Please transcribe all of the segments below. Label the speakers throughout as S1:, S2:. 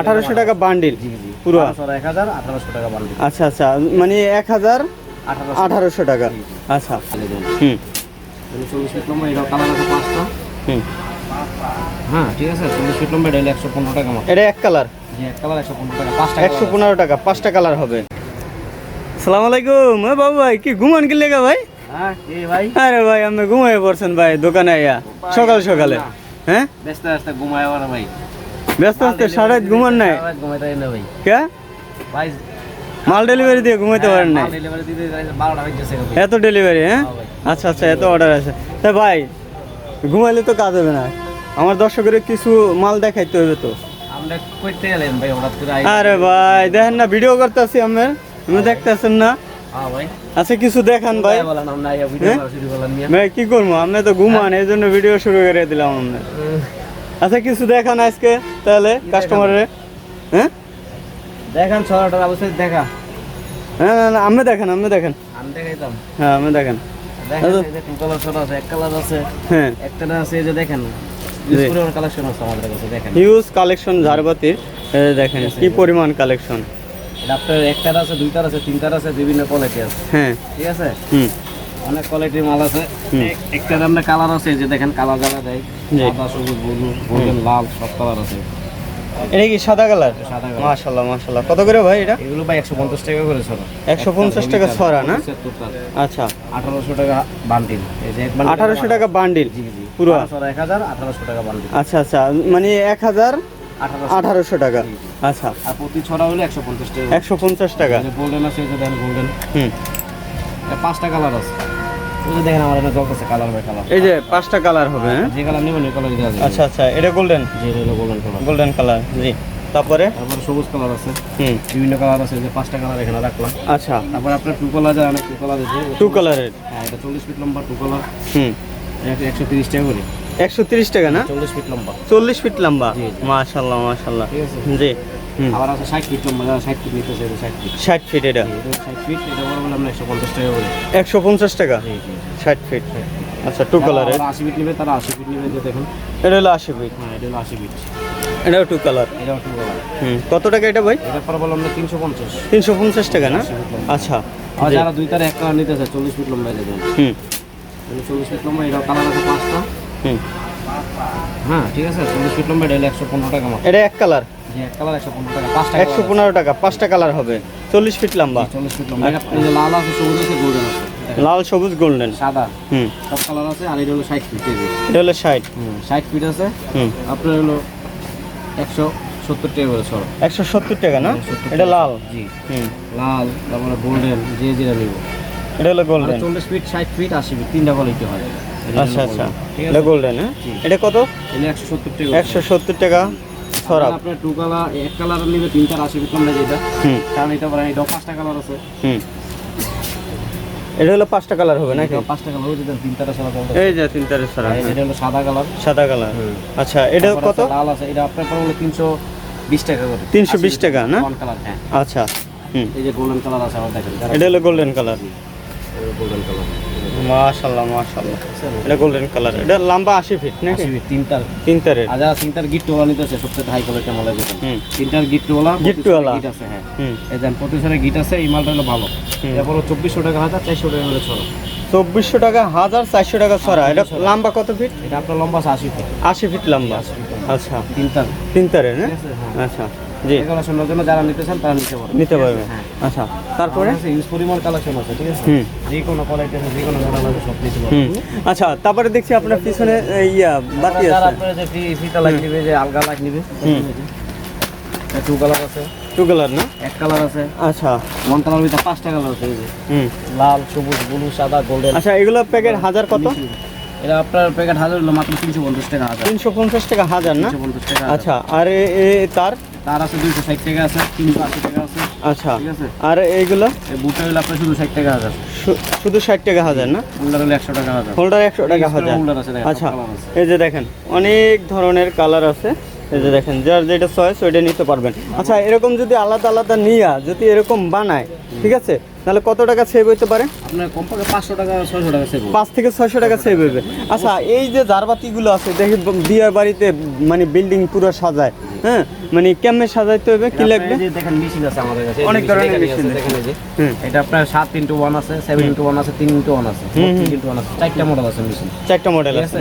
S1: আঠারোশো টাকা বান্ডিল? পুরো?
S2: এক হাজার আঠারোশো টাকা বান্ডিল।
S1: আচ্ছা আচ্ছা মানে এক হাজার
S2: আঠারোশো।
S1: টাকা। আচ্ছা। হুম।
S2: চল্লিশ ফিট লম্বা এটা কালার আছে পাঁচটা।
S1: হুম।
S2: হ্যাঁ ঠিক আছে চল্লিশ ফিট লম্বা এটা একশো পনেরো টাকা
S1: এটা এক কালার?
S2: এক কালার একশো পনেরো টাকা পাঁচটা
S1: একশো পনেরো টাকা পাঁচটা কালার হবে। সালাম আলাইকুম। এ বাবু ভাই কি ঘুমান কি লেগা
S2: হ্যাঁ ভাই?
S1: আরে ভাই আপনি ঘুমাই পড়ছেন ভাই দোকানে আইয়া সকাল সকালে। হ্যাঁ?
S2: ব্যস্ত ব্যস্ত ঘুমায় ভাই।
S1: ব্যস্ত আসতে সারা ঘুমান নাই? কে?
S2: ভাই
S1: মাল ডেলিভারি দিয়ে ঘুমাইতে পারেন
S2: গেছে ভাই।
S1: এত ডেলিভারি হ্যাঁ? আচ্ছা আচ্ছা এত অর্ডার আছে। তা ভাই ঘুমাইলে তো কাজ হবে না। আমার দর্শকের কিছু মাল দেখাইতে হবে তো।
S2: আমরা
S1: আরে ভাই দেখেন না ভিডিও করতেছি আমি আপনি দেখতেছেন না?
S2: হ্যাঁ
S1: আচ্ছা কিছু দেখান ভাই।
S2: আমরা?
S1: ভাই কি করব? আপনি তো ঘুমান এই জন্য ভিডিও শুরু করে দিলাম আমরা। আচ্ছা কিছু দেখান আজকে তাহলে কাস্টমারের হ্যাঁ?
S2: দেখান ছড়াটার অবশ্যই দেখা।
S1: হ্যাঁ না না আপনি দেখেন আপনি দেখেন।
S2: আমি দেখাইতাম।
S1: হ্যাঁ আপনি দেখেন।
S2: দেখেন এই যে টু কালার ছড়া আছে এক কালার আছে
S1: হ্যাঁ।
S2: একটা আছে এই যে দেখেন
S1: জি।
S2: পুরো কালেকশন আছে আমাদের কাছে দেখেন।
S1: হিউজ কালেকশন ঝাড়বাতির দেখেন কি পরিমাণ কালেকশন
S2: আপনার একটার আছে দুইটার আছে তিনটার আছে বিভিন্ন কোয়ালিটি আছে।
S1: হ্যাঁ।
S2: ঠিক আছে?
S1: হুম।
S2: অনেক কোয়ালিটির মাল আছে।
S1: হুম।
S2: এক- আমরা কালার আছে যে দেখেন কালার জ্বালা দেয় সাদা সবুজ ব্লু গোল্ডেন লাল সব কালার আছে।
S1: এটা কি সাদা কালার
S2: সাদা কালার
S1: মাশাল্লাহ মাশাল্লাহ কত করে ভাই এটা?
S2: এগুলো ভাই একশো পঞ্চাশ টাকা করে ছড়া।
S1: 150 টাকা ছড়া না? আচ্ছা।
S2: আঠারোশো টাকা বান্ডিল এই যে
S1: আঠারোশো টাকা বান্ডিল
S2: জি জি।
S1: পুরো?
S2: এক হাজার আঠারোশো টাকা বান্ডিল
S1: আচ্ছা আচ্ছা। মানে এক হাজার
S2: আঠারোশো।
S1: টাকা। আচ্ছা।
S2: আর প্রতি ছড়া হলো একশো পঞ্চাশ টাকা।
S1: একশো পঞ্চাশ টাকা।
S2: গোল্ডেন আছে দেখেন গোল্ডেন
S1: হুম।
S2: পাঁচটা কালার আছে। দেখেন আমার এখানে চলতেছে কালার বাই কালার
S1: এই যে পাঁচটা কালার হবে হ্যাঁ?
S2: যে কালার নেবেন ওই কালার দেওয়া
S1: আচ্ছা আচ্ছা এটা গোল্ডেন
S2: যে হলো গোল্ডেন কালার
S1: গোল্ডেন কালার জি। তারপরে?
S2: তারপরে সবুজ কালার আছে।
S1: হুম।
S2: বিভিন্ন কালার আছে যে পাঁচটা কালার এখানে রাখলাম।
S1: আচ্ছা।
S2: তারপর আপনার টু কালার যায় অনেক টু কালার আছে।
S1: টু কালারের
S2: হ্যাঁ এটা চল্লিশ ফিট লম্বা টু কালার
S1: হুম।
S2: একশো তিরিশ টাকা করে।
S1: একশো তিরিশ টাকা না?
S2: চল্লিশ ফিট লম্বা।
S1: চল্লিশ ফিট লম্বা?
S2: জি।
S1: মাশাল্লাহ মাশাল্লাহ।
S2: ঠিক আছে।
S1: জি।
S2: আবার আছে ষাট ফিট লম্বা ষাট ফিট নিতেছে এটা ষাট ফিট
S1: ষাট ফিট এটা?
S2: এটা ষাট ফিট এটা বড় বলে আমরা একশো পঞ্চাশ টাকা করে
S1: একশো পঞ্চাশ টাকা? ষাট ফিট আচ্ছা টু কালারের
S2: যারা আশি ফিট নেবে তারা আশি ফিট নেবে দেখুন।
S1: এটা হলো আশি ফিট
S2: হ্যাঁ এটা হলো আশি ফিট
S1: এটাও টু কালার
S2: এটাও টু কালার
S1: হুম কত টাকা এটা ভাই?
S2: এটা পরে বললাম আমরা তিনশো পঞ্চাশ।
S1: তিনশো পঞ্চাশ টাকা না? আচ্ছা।
S2: আর যারা দুই তার এক কালার নিতেছে চল্লিশ ফিট লম্বা দেবেন
S1: হুম।
S2: চল্লিশ ফিট লম্বা এটাও কালার আছে পাঁচটা।
S1: হুম।
S2: হ্যাঁ ঠিক আছে চল্লিশ ফিট লম্বা এটা একশো পনেরো টাকা মাত্র।
S1: এটা এক কালার
S2: একশো পনেরো টাকা পাঁচটা
S1: কালার হবে। চল্লিশ ফিট লম্বা।
S2: চল্লিশ ফিট লাল আছে সবুজ আছে গোল্ডেন আছে।
S1: লাল সবুজ গোল্ডেন
S2: সাদা।
S1: হুম।
S2: সব কালার আছে আর এটা হলো ষাট ফিট
S1: এটা হলো ষাট।
S2: ষাট ফিট আছে।
S1: হুম।
S2: আপনার হলো একশো সত্তর টাকা করে সর।
S1: একশো সত্তর টাকা না? এটা লাল।
S2: জি।
S1: হুম।
S2: লাল তারপরে গোল্ডেন যে যেটা নিব।
S1: এটা হলো গোল্ডেন
S2: চল্লিশ ফিট ষাট ফিট আশি ফিট তিনটা কোয়ালিটি হয়।
S1: আচ্ছা আচ্ছা। এটা গোল্ডেন হ্যাঁ? এটা কত?
S2: এটা একশো সত্তর টাকা
S1: একশো সত্তর টাকা সরাব
S2: আপনার টু কালার এক কালার নিবে তিনটার আশি
S1: হুম।
S2: কারণ এটা এটা পাঁচটা কালার আছে।
S1: হুম। এটা হলো পাঁচটা কালার হবে নাকি?
S2: পাঁচটা কালার যে দেন তিনটার সাদা কালার
S1: এই যে তিনটারে সরা
S2: এটা হলো সাদা কালার
S1: সাদা কালার আচ্ছা এটা কত?
S2: লাল আছে এটা আপনার পড়বে তিনশো বিশ টাকা করে।
S1: তিনশো বিশ টাকা না?
S2: কোন কালার হ্যাঁ।
S1: আচ্ছা হুম।
S2: এই যে গোল্ডেন কালার আছে আমার দেখেন
S1: এটা হলো গোল্ডেন কালার
S2: গোল্ডেন কালার
S1: মাশাল্লাহ মাশাল্লাহ এটা গোল্ডেন কালার এটা লম্বা আশি ফিট নাকি?
S2: আশি feet, তিনটার।
S1: তিনটারে।
S2: আর যারা তিনটার গিট টোলা নিতেছে সবচেয়ে হাই কোয়ালিটি মাল আছে তিনটার গিট টোলা
S1: গিট্টুওয়ালা।
S2: গিট আছে হ্যাঁ।
S1: হুম।
S2: এই দেন প্রতি গিট আছে এই মালটা হলো ভালো। এরপর চব্বিশশো টাকা হাজার চারশো টাকা করে ছড়া।
S1: চব্বিশশো টাকা হাজার চারশো টাকা ছড়া। এটা লম্বা কত ফিট
S2: এটা আপনার লম্বা আছে আশি ফিট
S1: আশি ফিট লম্বা। আচ্ছা।
S2: তিনটার।
S1: তিনটারে না?
S2: হ্যাঁ।
S1: আচ্ছা।
S2: এগুলো শোনার জন্য যারা নিতে চান তারা নিতে পারেন
S1: নিতে পারবে।
S2: হ্যাঁ।
S1: আচ্ছা তারপরে?
S2: ইউজ পরিমাণ কালেকশন আছে ঠিক আছে? যে কোনো কোয়ালিটি যে কোনো মডেল আছে সব নিতে পারবেন
S1: আচ্ছা তারপরে দেখছি আপনার পিছনে ইয়া বাতি
S2: যারা
S1: আছে
S2: যে ফিতা লাইট নিবে যে আলগা লাইট নিবে টু কালার আছে।
S1: টু কালার না?
S2: এক কালার আছে।
S1: আচ্ছা।
S2: ওয়ান কালার ভিতরে পাঁচটা কালার আছে
S1: হুম।
S2: লাল সবুজ ব্লু সাদা গোল্ডেন
S1: আচ্ছা এগুলো প্যাকেট হাজার কত?
S2: এটা আপনার প্যাকেট হাজার হলো মাত্র তিনশো পঞ্চাশ টাকা হাজার।
S1: তিনশো পঞ্চাশ টাকা হাজার না? আচ্ছা আর তার?
S2: তার আছে দুইশো ষাট টাকা আছে তিনশো আশি টাকা আছে।
S1: আচ্ছা।
S2: ঠিক আছে?
S1: আর এইগুলো?
S2: বুটটা আপনার শুধু ষাট টাকা হাজার।
S1: শুধু ষাট টাকা হাজার না?
S2: হোল্ডার হলো একশো টাকা হাজার।
S1: হোল্ডার একশো টাকা হাজার।
S2: হোল্ডার আছে
S1: আচ্ছা। এই যে দেখেন অনেক ধরনের কালার আছে। এই যে দেখেন যার যেটা চয়েস ওইটা নিতে পারবেন। আচ্ছা এরকম যদি আলাদা আলাদা নিয়া যদি এরকম বানায় ঠিক আছে? তাহলে কত টাকা সেভ হইতে পারে?
S2: আপনার কমপক্ষে পাঁচশো টাকা ছয়শো টাকা সেভ
S1: পাঁচ থেকে ছয়শো টাকা সেভ হইবে। আচ্ছা এই যে জারবাতিগুলো আছে দেখি বিয়ের বাড়িতে মানে বিল্ডিং পুরো সাজায়। হ্যাঁ? মানে কেমনে সাজাইতে হবে কি লাগবে?
S2: দেখেন মেশিন আছে আমাদের কাছে।
S1: অনেক ধরনের machine
S2: দেখেন এই যে। এটা আপনার সাত ইন্টু ওয়ান আছে সেভেন ইন্টু ওয়ান আছে তিন ইন্টু ওয়ান আছে চারটা মডেল আছে মেশিন।
S1: চারটা মডেল আছে
S2: আছে?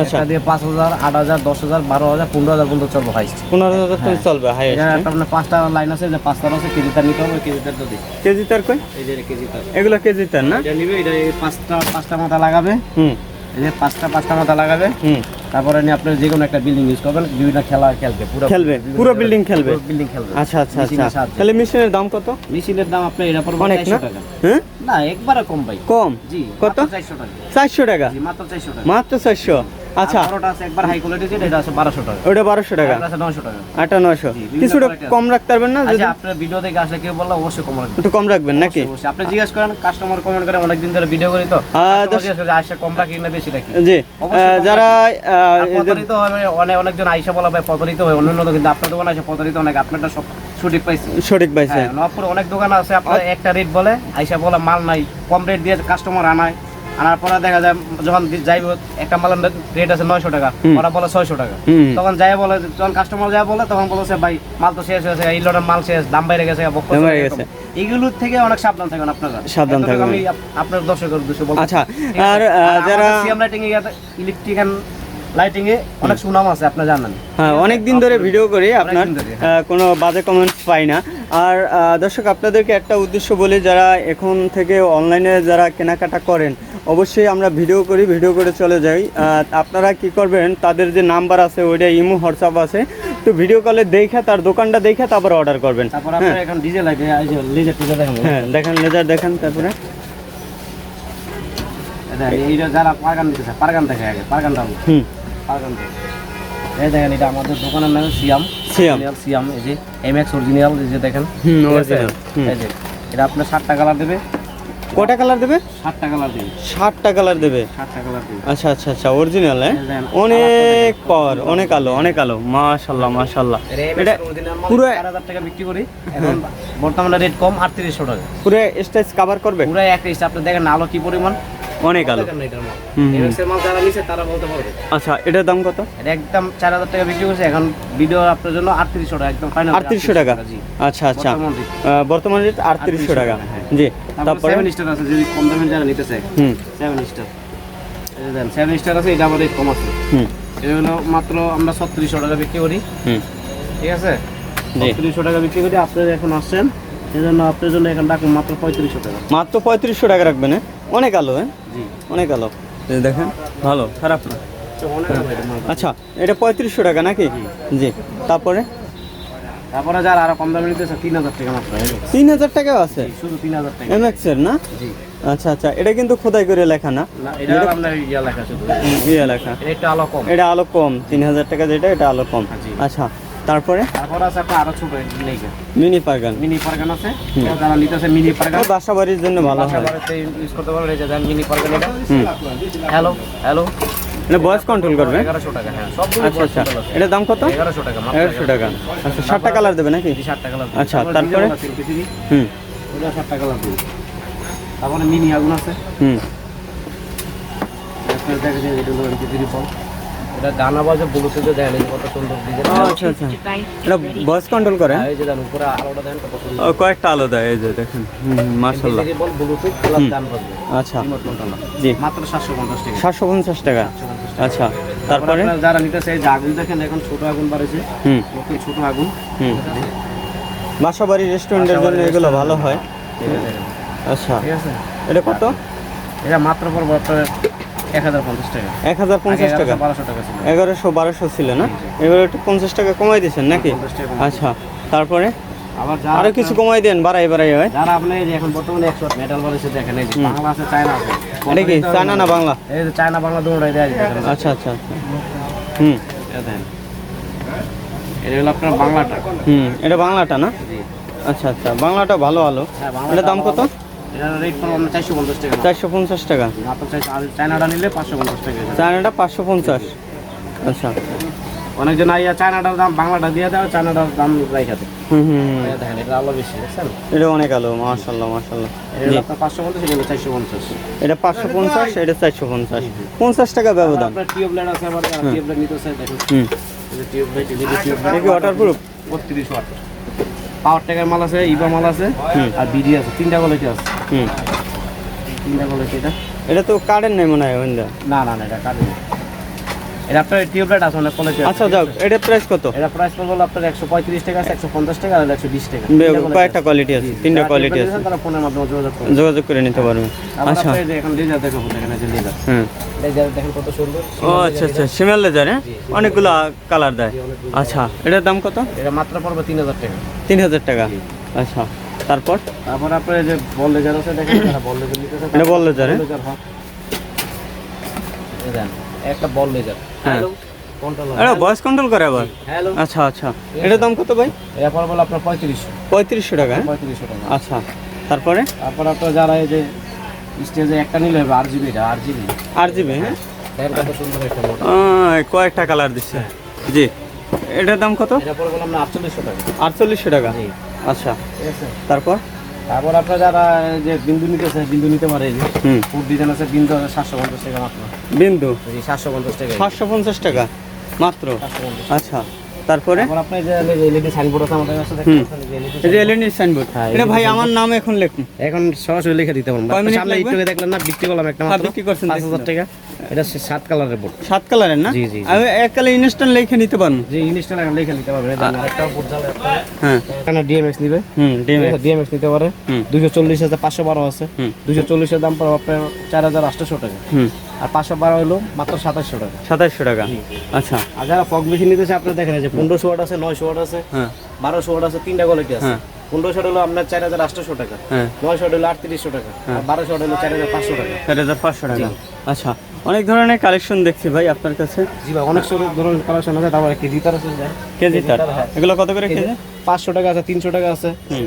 S1: আচ্ছা।
S2: দিয়ে পাঁচ হাজার আট হাজার দশ হাজার বারো হাজার পনেরো হাজার পর্যন্ত চলবে হাইস্ট
S1: হাজার চলবে
S2: এটা একটা আপনার পাঁচটা লাইন আছে যে পাঁচটা আছে কেজি তার নিতে হবে কেজি তার যদি।
S1: কেজি তার কই?
S2: এই যে কেজি তার
S1: এগুলো কেজি তার না?
S2: এটা নিবে এটা পাঁচটা পাঁচটা মাথা লাগাবে।
S1: হুম।
S2: যে পাঁচটা পাঁচটা মাথা লাগাবে।
S1: হুম।
S2: তারপরে আপনি যে কোনো একটা বিল্ডিং ইউজ করবেন বিভিন্ন খেলা খেলবে পুরো
S1: খেলবে পুরো বিল্ডিং খেলবে?
S2: বিল্ডিং খেলবে।
S1: আচ্ছা আচ্ছা আচ্ছা। তাহলে মেশিনের দাম কত?
S2: মেশিনের দাম আপনার এর পড়বে
S1: অনেক না?
S2: 400 টাকা।
S1: হ্যাঁ?
S2: না একবারে কম ভাই।
S1: কম?
S2: জি
S1: কত?
S2: 400 টাকা।
S1: চারশো টাকা?
S2: জি মাত্র 400 টাকা।
S1: মাত্র চারশো? আচ্ছা।
S2: বড়টা আছে একবার হাই কোয়ালিটি যেটা এটা আছে 1200 টাকা।
S1: ওটা বারোশো টাকা?
S2: এটা আছে 900 টাকা।
S1: আটা নয়শো। কিছুটা কম রাখতে পারবেন না যদি
S2: আচ্ছা ভিডিও দেখে আসলে কেউ বললে অবশ্যই কম রাখবেন।
S1: একটু কম রাখবেন নাকি?
S2: আপনি জিজ্ঞেস করেন কাস্টমার কমেন্ট করে অনেকদিন ধরে ভিডিও করি তো।
S1: আহ,
S2: customer
S1: দশ-
S2: জিজ্ঞেস করে আসে কম রাখি না বেশি রাখি?
S1: জি।
S2: অবশ্যই
S1: আহ,
S2: কম
S1: যারা আহ,
S2: আর
S1: এই যে-
S2: প্রতারিত হয় মানে অনেক অনেকজন আইসা বলা ভাই প্রতারিত হয় অন্য অন্য কিন্তু আপনার দোকানে প্রতারিত অনেক আপনারটা সব সঠিক পাইছি।
S1: সঠিক পাইছে।
S2: হ্যাঁ অনেক দোকান আছে আপনার একটা রেট বলে আইসা বলে মাল নাই কম রেট দিয়ে কাস্টমার আনায়। আনার পরে দেখা যায় যখন যাইব একটা মালের রেট আছে নয়শো টাকা ওরা বলে ছয়শো টাকা। তখন যাই বলে যখন কাস্টমার যায় বলে তখন বলেছে ভাই মাল তো শেষ হয়েছে এই লটের মাল শেষ দাম বাইরে গেছে। এগুলোর থেকে অনেক সাবধান থাকবেন আপনারা।
S1: সাবধান।
S2: আমি আপনার দর্শকের উদ্দেশ্যে বলব।
S1: আচ্ছা আর যারা
S2: সিএম লাইটিং এ ইলেকট্রিক্যাল লাইটিং এ অনেক সুনাম আছে আপনি জানেন।
S1: হ্যাঁ অনেক দিন ধরে ভিডিও করি আপনার কোনো বাজে কমেন্টস পাই না। আর দর্শক আপনাদেরকে একটা উদ্দেশ্য বলে যারা এখন থেকে অনলাইনে যারা কেনাকাটা করেন অবশ্যই আমরা ভিডিও করি ভিডিও করে চলে যাই। আপনারা কি করবেন তাদের যে নাম্বার আছে ওইটা ইমো হোয়াটসঅ্যাপ আছে। তো ভিডিও কলে দেখে তার দোকানটা দেখে তারপর অর্ডার করবেন।
S2: তারপর আপনার এখন ডিজে লাইট এই যে লেজার দেখেন।
S1: হ্যাঁ দেখেন লেজার দেখেন তারপরে।
S2: এটা এইটা যারা পারগান দিতেছে পারগান দেখে আগে
S1: হুম।
S2: পারগান এই দেখেন এটা আমাদের দোকানের নাম সিয়াম।
S1: সিয়াম।
S2: সিয়াম এই যে এম এক্স অরিজিনাল এই যে দেখেন।
S1: হুম।
S2: এই যে এটা আপনার ষাটটা কালার দেবে।
S1: কটা কালার দেবে?
S2: সাতটা কালার দেবে।
S1: সাতটা কালার দেবে।
S2: সাতটা কালার দেবে।
S1: আচ্ছা আচ্ছা আচ্ছা অরিজিনাল হ্যাঁ? অনেক পাওয়ার অনেক আলো অনেক আলো। মাশাল্লাহ মাশাল্লাহ
S2: এটা
S1: পুরো-
S2: পুরো চার হাজার টাকা বিক্রি করি। এখন বর্তমানে রেট কম আটত্রিশশো টাকা।
S1: পুরো স্টেজ কভার করবে?
S2: পুরো এক স্টেজ আপনি দেখেন আলো কি পরিমাণ।
S1: অনেক আলো। আচ্ছা এটার দাম কত?
S2: একদম চার হাজার টাকা বিক্রি করছে। এখন ভিডিও আপনার জন্য আটত্রিশশো টাকা একদম ফাইনাল
S1: আটত্রিশশো টাকা? আচ্ছা আচ্ছা।
S2: বর্তমান
S1: রেট আটত্রিশশো টাকা।
S2: হ্যাঁ।
S1: জি
S2: তারপরে
S1: তারপরে?
S2: সেভেন স্টার আছে যদি কম দামে যারা নিতে চায়।
S1: হুম।
S2: সেভেন স্টার সেভেন স্টার আছে এটা আমাদের কম আছে।
S1: হুম।
S2: এটা হলো মাত্র আমরা ছত্রিশশো টাকা বিক্রি করি।
S1: হুম।
S2: ঠিক আছে? ছত্রিশশো টাকা বিক্রি করি আপনারা এখন আসছেন। আপনার জন্য এখন ডাকুন মাত্র পঁয়ত্রিশশো টাকা।
S1: মাত্র পঁয়ত্রিশশো টাকা রাখবেন হ্যাঁ? অনেক আলো হ্যাঁ?
S2: জি।
S1: অনেক আলো। দেখেন ভালো খারাপ না।
S2: তো অনেক ভালো এটা মাল।
S1: আচ্ছা এটা পঁয়ত্রিশশো টাকা নাকি? জি। তারপরে?
S2: তারপরে যারা আরও কম দামে তিন হাজার টাকা মাত্র
S1: তিন হাজার টাকাও আছে?
S2: শুধু তিন হাজার টাকা।
S1: এম এর না?
S2: জি।
S1: আচ্ছা আচ্ছা এটা কিন্তু খোদাই করে লেখা না?
S2: না এটা আপনার ইয়া লেখা শুধু।
S1: ইয়ে লেখা।
S2: এটা আলো কম।
S1: এটা আলো কম তিন হাজার টাকা যেটা এটা আলো কম। আচ্ছা তারপরে?
S2: তারপর আছে আরও ছোট
S1: মিনি পারগান।
S2: মিনি পারগান আছে? যারা নিতেছে মিনি পারগান
S1: বাসা বাড়ির জন্য ভালো হয়।
S2: ইউজ করতে পারবেন এই যে দেন মিনি পারগান এটা। হ্যালো হ্যালো
S1: এটা ভয়েস কন্ট্রোল করবে?
S2: এগারোশো টাকা হ্যাঁ সবগুলো
S1: আচ্ছা আচ্ছা। এটার দাম কত?
S2: টাকা
S1: টাকা। আচ্ছা সাতটা কালার দেবে নাকি?
S2: ষাট টাকা লাগবে
S1: আচ্ছা, তারপরে? হুম।
S2: ওটা ষাট টাকা লাগবে তারপরে মিনি আগুন আছে।
S1: হুম।
S2: আপনার দেখা যায় এটা হলো এমপি ফল এটা গানা বাজে ব্লুটুথে দেখেন এই কত সুন্দর ডিজাইন।
S1: আচ্ছা আচ্ছা। এটা ভয়েস কন্ট্রোল করে?
S2: এই যে দেন উপরে আলোটা দেন কত সুন্দর।
S1: ও, কয়েকটা আলাদা এই যে দেখেন। হুম মার্শাল্লাহ
S2: বল ব্লুটুথ প্লাস গান বাজবে।
S1: আচ্ছা। জি।
S2: মাত্র সাতশো পঞ্চাশ টাকা।
S1: সাতশো পঞ্চাশ টাকা। আচ্ছা তারপরে?
S2: যারা নিতে চাই যে আগুন দেখেন এখন ছোট আগুন বাড়েছে।
S1: হুম।
S2: ছোট আগুন।
S1: হুম। বাসাবাড়ি রেস্টুরেন্টের জন্য এগুলো ভালো হয়।
S2: এই
S1: আচ্ছা।
S2: ঠিক আছে।
S1: এটা কত?
S2: এটা মাত্র আপনার এক হাজার পঞ্চাশ টাকা।
S1: এগারোশো বারোশো ছিল। না? এবার একটু পঞ্চাশ টাকা কমাই দিয়েছেন নাকি। আচ্ছা তারপরে? আরও কিছু কমাই দেন বাড়াই বাড়াই হয়।
S2: যারা আপনি এখন বর্তমানে একশো মেটাল বাড়িছে দেখেন এই যে বাংলা আছে চায়না আছে।
S1: এটা কি চায়না না বাংলা?
S2: এই যে চায়না বাংলা দুটোটাই দেয় দেখেন
S1: আচ্ছা আচ্ছা আচ্ছা। হুম।
S2: এটা দেখেন এটা হলো আপনার বাংলাটা।
S1: হুম এটা বাংলাটা না? আচ্ছা আচ্ছা বাংলাটা ভালো আলো।
S2: হ্যাঁ
S1: এটার দাম কত?
S2: চারশো পঞ্চাশ টাকা। চায়নাটা নিলে পাঁচশো পঞ্চাশ টাকা
S1: চায়নাটা পাঁচশো পঞ্চাশ। আচ্ছা।
S2: অনেকজন আইয়া চায়নাটার দাম বাংলাটা দিয়ে দেওয়া চায়নাটার দাম রাইখা দেয়।
S1: হুম হুম হুম।
S2: দেখেন এটা আলো বেশি দেখছেন?
S1: এটা অনেক আলো মাশাল্লাহ মাশাল্লাহ
S2: এটা আপনার পাঁচশো পঞ্চাশ এটা চারশো পঞ্চাশ।
S1: এটা পাঁচশো পঞ্চাশ এটা চারশো পঞ্চাশ। পঞ্চাশ টাকা ব্যবধান।
S2: আপনার টিউব লাইট আছে আবার টিউব লাইট নিতে চাই দেখেন।
S1: হুম।
S2: টিউব লাইট টিউব
S1: এটা ওয়াটারপ্রুফ
S2: বত্রিশ পাওয়ার টেকার মাল আছে ইবা মাল আছে আর বিডি আছে তিনটা কোয়ালিটি আছে। তিনটা কোয়ালিটি এটা।
S1: এটা তো কারেন্ট নেই মনে হয়
S2: না না না এটা কাটে এটা আপনার টিউব লাইট আছে অনেক কোয়ালিটি
S1: আচ্ছা যাক এটা প্রাইস কত?
S2: এটা প্রাইস হলো আপনার একশো পঁয়ত্রিশ টাকা আছে একশো পঞ্চাশ টাকা আর একশো বিশ টাকা।
S1: কয়েকটা কোয়ালিটি আছে তিনটা কোয়ালিটি আছে।
S2: তারা ফোনের মাধ্যমে যোগাযোগ
S1: যোগাযোগ করে নিতে পারবেন আচ্ছা।
S2: আপনি এই যে এখন লেজার দেখো দেখেন এই যে লেজার
S1: হুম।
S2: লেজার দেখেন কত সুন্দর।
S1: ও আচ্ছা আচ্ছা সিমেল লেজার হ্যাঁ? অনেকগুলো কালার দেয়। আচ্ছা এটার দাম কত?
S2: এটা মাত্র পড়বে তিন হাজার টাকা।
S1: তিন হাজার টাকা আচ্ছা তারপর?
S2: তারপর আপনার যে বল লেজার আছে দেখেন বল লেজার নিতে
S1: এটা বল লেজার, হ্যাঁ?
S2: হ্যাঁ একটা বল লেজার
S1: হ্যাঁ।
S2: হ্যালো কন্ট্রোল
S1: এটা ভয়েস কন্ট্রোল করে আবার?
S2: হ্যালো
S1: আচ্ছা আচ্ছা। এটার দাম কত ভাই?
S2: এটা হলো আপনার পঁয়ত্রিশশো।
S1: পঁয়ত্রিশশো টাকা হ্যাঁ?
S2: পঁয়ত্রিশশো টাকা।
S1: আচ্ছা তারপরে?
S2: তারপর আপনার যারা এই যে স্টেজে একটা নিলে হবে আট জিবি আট জিবি।
S1: আর জিবি হ্যাঁ? আহ, কয়েকটা কালার দিচ্ছে। জি। এটার দাম কত?
S2: আটচল্লিশশো টাকা।
S1: আটচল্লিশশো টাকা।
S2: জি।
S1: আচ্ছা। তারপর?
S2: তারপর আপনার যারা যে বিন্দু নিতেছে বিন্দু নিতে পারে ফুড ডিজাইন আছে বিন্দু আছে সাতশো পঞ্চাশ টাকা মাত্র।
S1: বিন্দু?
S2: সাতশো পঞ্চাশ টাকা
S1: সাতশো পঞ্চাশ টাকা মাত্র? আচ্ছা। তারপরে?
S2: আপনার যে এলইডি সাইনবোর্ড আছে আমাদের কাছে
S1: এই যে
S2: হ্যাঁ,
S1: এটা ভাই আমার নাম এখন লেখুন।
S2: এখন সরাসরি লিখে দিতে পারব
S1: কয় মিনিট
S2: সামনে একটু দেখলেন না বিক্রি করলাম একটা
S1: হ্যাঁ,
S2: মাত্র।
S1: বিক্রি করছেন,
S2: পাঁচ হাজার টাকা। এটা সাত কালারের বোর্ড।
S1: সাত কালারের না?
S2: জি, জি, জি।
S1: আমি এক কালার ইনস্ট্যান্ট লিখে নিতে পারব।
S2: ইংলিশটা এখন লিখে নিতে পারবেন। আরেকটা বোর্ড জ্বালায়
S1: হ্যাঁ।
S2: এখানে ডিএমএক্স নিবে।
S1: হুম ডিমে
S2: ডিএমএক্স নিতে পারে। দুশো চল্লিশ হাজার পাঁচশো বারো আছে। দুশো চল্লিশের দাম পড়বে আপনার চার হাজার আটশোশো টাকা।
S1: হুম।
S2: আর পাঁচশো বারো হলো মাত্র সাতাশশো টাকা।
S1: সাতাশশো টাকা। আচ্ছা।
S2: আর যারা ফগ মেশিন নিতেছে আপনার দেখেন যে পনেরোশো ওয়াট আছে নয়শো ওয়াট আছে
S1: হ্যাঁ।
S2: বারোশো ওয়াট আছে তিনটা কোয়ালিটি আছে।
S1: হ্যাঁ।
S2: পনেরোশো হলো আপনার চার হাজার আটশোশো টাকা।
S1: হ্যাঁ।
S2: নয়শো হলো আটত্রিশশো টাকা। আর বারোশো হলো চার হাজার পাঁচশো টাকা।
S1: চার হাজার পাঁচশো টাকা। আচ্ছা। অনেক ধরনের কালেকশন দেখছি ভাই আপনার কাছে।
S2: জি ভাই অনেক ধরনের কালেকশন আছে তারপরে কেজি তার আছে
S1: কেজি তার
S2: হ্যাঁ।
S1: এগুলো কত করে কেজি
S2: পাঁচশো টাকা আছে তিনশো টাকা আছে
S1: হুম।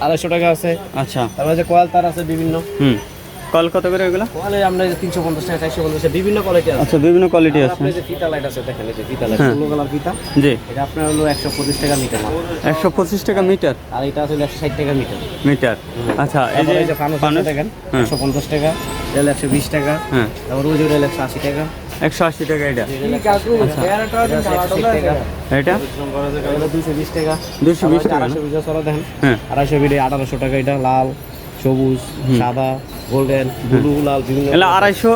S2: আড়াইশো টাকা আছে।
S1: আচ্ছা।
S2: তারপরে যে কয়াল তার আছে বিভিন্ন।
S1: হুম। কল কত করে এগুলো?
S2: কয়েলে আমরা তিনশো পঞ্চাশ টাকা চারশো পঞ্চাশ টাকা বিভিন্ন কোয়ালিটি আছে।
S1: আচ্ছা বিভিন্ন কোয়ালিটি আছে।
S2: আপনার যে ফিতা লাইট আছে দেখেন এই যে ফিতা লাইট
S1: হ্যাঁ।
S2: ষোলো কালার ফিতা।
S1: জি।
S2: এটা আপনার হলো একশো পঁচিশ টাকা মিটার।
S1: একশো পঁচিশ টাকা মিটার
S2: আর এটা আছে একশো ষাট টাকা মিটার
S1: মিটার আচ্ছা এই যে
S2: ফানুস দেখেন
S1: হ্যাঁ।
S2: একশো পঞ্চাশ টাকা রেল একশো বিশ টাকা।
S1: হ্যাঁ।
S2: তারপর রোজ রেল একশো আশি টাকা।
S1: একশো আশি টাকা এটা?
S2: এটা
S1: এটা
S2: দুশো বিশ টাকা।
S1: দুশো বিশ টাকা?
S2: আড়াইশো বিশ দেখেন
S1: হ্যাঁ।
S2: আড়াইশো বিডে আঠারোশো টাকা এটা লাল। সবুজ সাদা গোল্ডেন ব্লু লাল বিভিন্ন
S1: আড়াইশো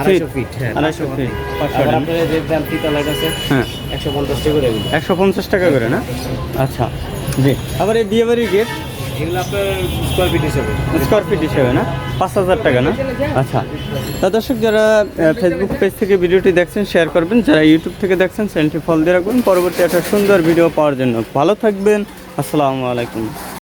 S2: আড়াইশো ফিট হ্যাঁ
S1: আড়াইশো ফিট
S2: তারপর আপনার যে দেন ফিতা লাইট আছে
S1: হ্যাঁ।
S2: একশো পঞ্চাশ টাকা করে
S1: একশো পঞ্চাশ টাকা করে না? আচ্ছা জি। আবার এই বিয়ে বাড়ির গেট
S2: এগুলো আপনার স্কোয়ার ফিট হিসেবে।
S1: স্কোয়ার ফিট হিসেবে না? পাঁচ হাজার টাকা না? আচ্ছা। তা দর্শক যারা ফেসবুক পেজ থেকে ভিডিওটি দেখছেন শেয়ার করবেন। যারা ইউটিউব থেকে দেখছেন চ্যানেলটি ফলো দিয়ে রাখবেন। পরবর্তী একটা সুন্দর ভিডিও পাওয়ার জন্য। ভালো থাকবেন। আসসালামু আলাইকুম।